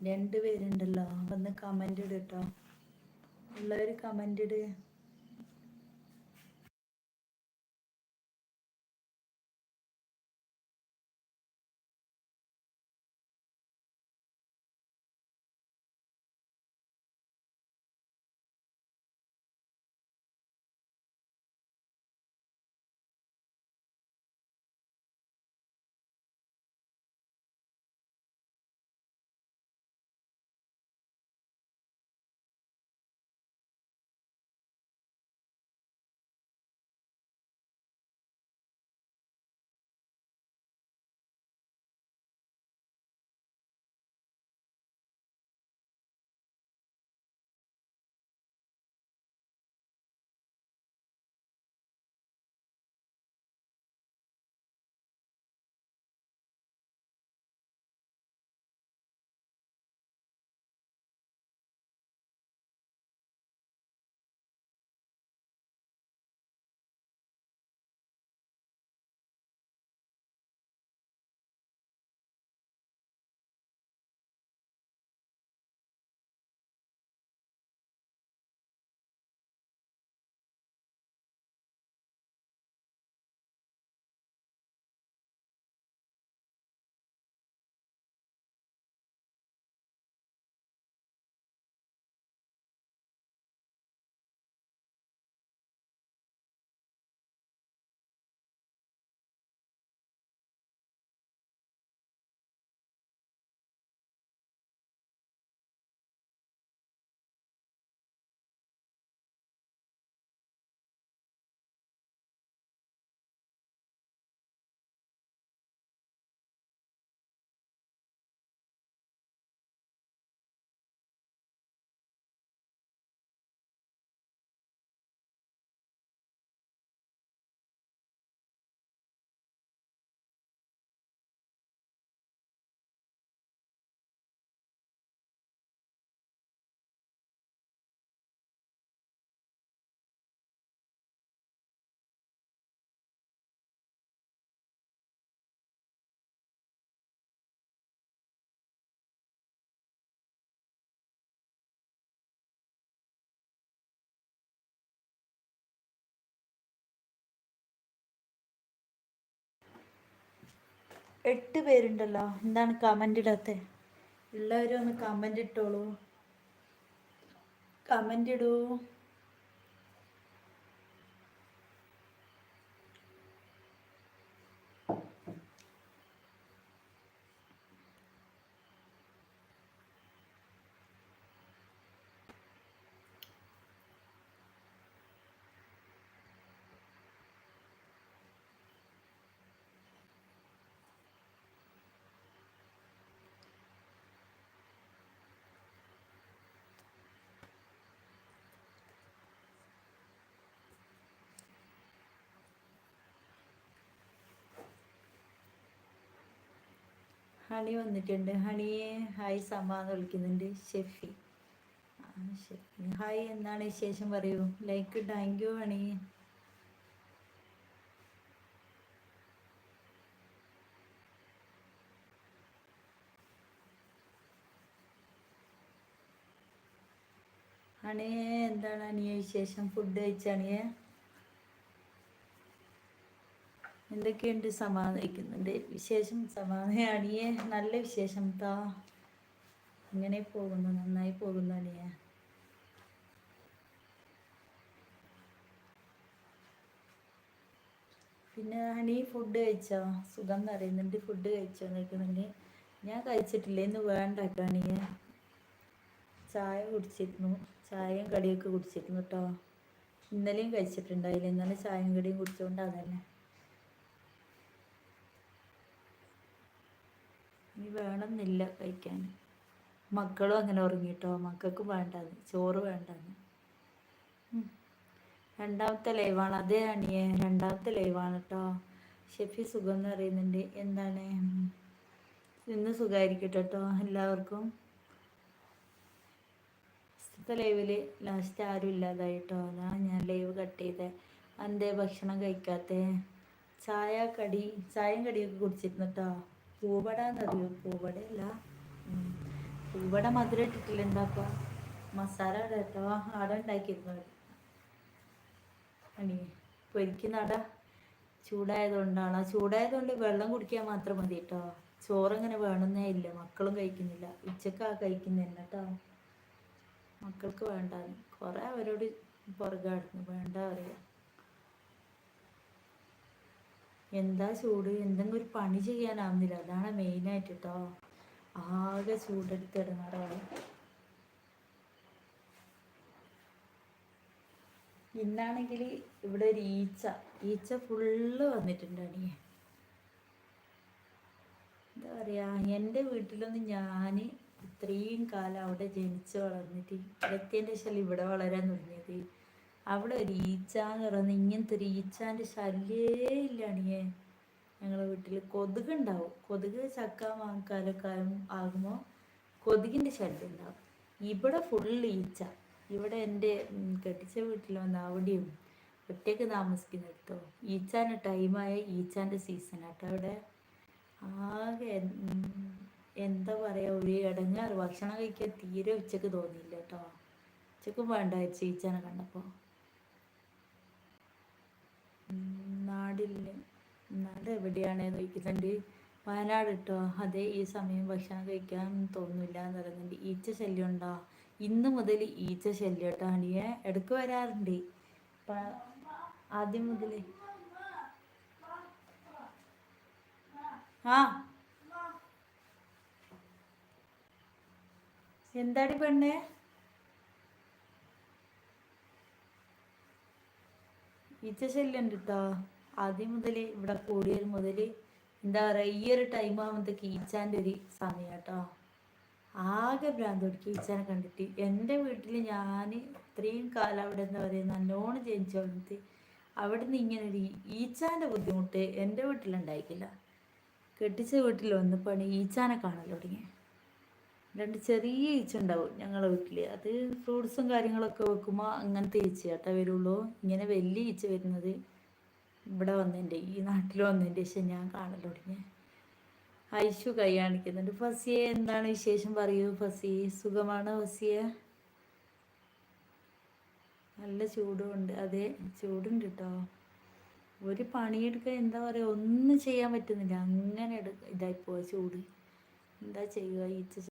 രണ്ട് പേരുണ്ടല്ലോ ഒന്ന് കമന്റ് ഇട് കേട്ടോ ഉള്ളവർ കമന്റ് ഇട്. എട്ട് പേരുണ്ടല്ലോ. എന്താണ് കമന്റ് ഇടാത്ത? ഉള്ളവരൊന്ന് കമന്റ് ഇട്ടോളൂ. കമന്റ് ഇടൂ. ഹണി വന്നിട്ടുണ്ട്. ഹണിയെ ഹായ് സമ്മ എന്ന് വിളിക്കുന്നുണ്ട്. ഷെഫി. ഷെഫി. ഹായ് എന്താണ് വിശേഷം പറയൂ? Like thank you Honey. ഹണിയെ എന്താണ് അനിയ വിശേഷം? ഫുഡ് കഴിച്ചാണിയെ എന്തൊക്കെയുണ്ട് സമാധാനിക്കുന്നുണ്ട് വിശേഷം? സമാധാനിയെ നല്ല വിശേഷം താ ഇങ്ങനെ പോകുന്നു നന്നായി പോകുന്നു അനിയ പിന്നെ ഹണി ഫുഡ് കഴിച്ചോ? സുഖം അറിയുന്നുണ്ട് ഫുഡ് കഴിച്ചോ? നിൽക്കുന്നുണ്ട് ഞാൻ കഴിച്ചിട്ടില്ല. ഇന്ന് വേണ്ട അണിയെ ചായ കുടിച്ചിരുന്നു. ചായയും കടിയൊക്കെ കുടിച്ചിരുന്നു കേട്ടോ ഇന്നലെയും കഴിച്ചിട്ടുണ്ടായില്ല. ഇന്നലെ ചായയും കടിയും കുടിച്ചുകൊണ്ട് അതന്നെ. ഇനി വേണമെന്നില്ല കഴിക്കാൻ. മക്കളും അങ്ങനെ ഉറങ്ങിട്ടോ? മക്കൾക്ക് വേണ്ടാന്ന്. ചോറ് വേണ്ടാന്ന്. രണ്ടാമത്തെ ലൈവാണ്. അതേ അണിയെ രണ്ടാമത്തെ ലൈവാണ് കേട്ടോ ഷെഫി സുഖം എന്ന് പറയുന്നുണ്ട്. എന്താണ്. ഇന്ന് സുഖമായിരിക്കട്ടെ കേട്ടോ എല്ലാവർക്കും? ഫസ്റ്റത്തെ ലൈവിൽ ലാസ്റ്റ് ആരും ഇല്ലാതായിട്ടോ അതാണ് ഞാൻ ലൈവ് കട്ട് ചെയ്തത് എന്തേ ഭക്ഷണം കഴിക്കാത്തേ? ചായ കടി ചായയും കടിയൊക്കെ കുടിച്ചിരുന്നു കേട്ടോ പൂവട എന്നറിയോ പൂവടയല്ല പൂവട മധുരം ഇട്ടിട്ടില്ല. ഉണ്ടാക്കുക മസാല ഇടട്ടോ അട ഉണ്ടാക്കിയിരുന്നു. അണി പൊരിക്കുന്നട ചൂടായതുകൊണ്ടാണ്. ചൂടായതുകൊണ്ട് വെള്ളം കുടിക്കാൻ മാത്രം മതി കേട്ടോ. ചോറങ്ങനെ വേണമെന്നേ ഇല്ല. മക്കളും കഴിക്കുന്നില്ല. ഉച്ചക്കാ കഴിക്കുന്നില്ല കേട്ടോ. മക്കൾക്ക് വേണ്ട കുറെ അവരോട് പുറകാടുന്നു വേണ്ട പറയാ. എന്താ ചൂട്? എന്തെങ്കിലും ഒരു പണി ചെയ്യാനാവുന്നില്ല. അതാണ് മെയിനായിട്ട് കേട്ടോ ആകെ ചൂടെടുത്ത് ഇടങ്ങാറാണ് ഇന്നാണെങ്കിൽ ഇവിടെ ഒരു ഈച്ച. ഈച്ച ഫുള്ള് വന്നിട്ടുണ്ട് അണിയെ എന്താ പറയാ? എന്റെ വീട്ടിലൊന്നും ഞാൻ ഇത്രയും കാലം അവിടെ ജനിച്ച് വളർന്നിട്ട് ഇവിടെത്തിയതിന്റെ ശല്യം ഇവിടെ വളരാൻ തുടങ്ങിയത്. അവിടെ ഒരു ഈച്ച എന്ന് പറയുന്നത് ഇങ്ങനത്തെ ഒരു ഈച്ചാന്റെ ശല്യേ ഇല്ലാണിയേ ഞങ്ങളുടെ ഞങ്ങളെ വീട്ടിൽ കൊതുക് ഉണ്ടാവും. കൊതുക് ചക്ക മാങ്കാലൊക്കെ ആകുമ്പോൾ കൊതുകിന്റെ ശല്യം ഉണ്ടാവും. ഇവിടെ ഫുൾ ഈച്ച. ഇവിടെ എന്റെ കെട്ടിച്ച വീട്ടിൽ വന്ന അവിടെയും ഒറ്റയ്ക്ക് താമസിക്കുന്നിടത്തോ. ഈച്ചാന്റെ ടൈമായ ഈച്ചാന്റെ സീസൺ ആട്ടോ അവിടെ. ആകെ എന്താ പറയുക ഒരു ഇടങ്ങാറ്. ഭക്ഷണം കഴിക്കാൻ തീരെ ഉച്ചയ്ക്ക് തോന്നിയില്ല കേട്ടോ. ഉച്ചക്കും വേണ്ട ഈച്ചാനെ കണ്ടപ്പോൾ നാടില്ല നാട് എവിടെയാണ് ചോദിക്കുന്നുണ്ട്. വയനാട് കേട്ടോ അതെ ഈ സമയം ഭക്ഷണം കഴിക്കാൻ തോന്നില്ല എന്ന് പറയുന്നുണ്ട്. ഈച്ച ശല്യം ഉണ്ടോ ഇന്ന് മുതൽ ഈച്ച ശല്യം കേട്ടോ അണിയെ ഇടയ്ക്ക് വരാറുണ്ട്. ആദ്യം മുതൽ. ആ. എന്താടി പെണ്ണേ? ഈച്ച ശല്യം ആദ്യം മുതൽ ഇവിടെ കൂടിയത് മുതൽ എന്താ പറയുക ഈ ഒരു ടൈം ആകുമ്പോഴത്തേക്ക് ഈച്ചാന്റെ ഒരു സമയം കേട്ടോ ആകെ ഭ്രാന്ത് പിടിക്കും കണ്ടിട്ട്. എന്റെ വീട്ടിൽ ഞാൻ ഇത്രയും കാലം അവിടെ എന്താ പറയുക നല്ലോണം ജനിച്ചു വളർന്നിട്ട് അവിടെ നിന്ന് ഇങ്ങനെ ഒരു ഈച്ചാന്റെ ബുദ്ധിമുട്ട് എന്റെ വീട്ടിലുണ്ടായിക്കില്ല. കെട്ടിച്ച വീട്ടിൽ വന്നപ്പോഴാണ് ഈച്ചാനെ കാണാൻ തുടങ്ങി രണ്ട് ചെറിയ ഈച്ച ഉണ്ടാവും ഞങ്ങളുടെ വീട്ടിൽ അത് ഫ്രൂട്ട്സും കാര്യങ്ങളൊക്കെ വെക്കുമ്പോൾ അങ്ങനത്തെ ഈച്ച കേട്ടോ വരുള്ളൂ. ഇങ്ങനെ വലിയ ഈച്ച വരുന്നത് ഇവിടെ വന്നതിന്റെ ഈ നാട്ടിൽ വന്നതിന്റെ ശേഷം ഞാൻ കാണൽ തുടങ്ങി. ഐശു കൈ കാണിക്കുന്നുണ്ട്. ഫസിയെ എന്താണ് വിശേഷം പറയൂ ഫസി? സുഖമാണ് ഫസിയ? നല്ല ചൂടുമുണ്ട് അതെ ചൂടുണ്ട് കേട്ടോ ഒരു പണിയെടുക്കാൻ എന്താ പറയുക ഒന്നും ചെയ്യാൻ പറ്റുന്നില്ല. അങ്ങനെ എടു ഇതായിപ്പോ ചൂട്. എന്താ ചെയ്യുക? ഈച്ച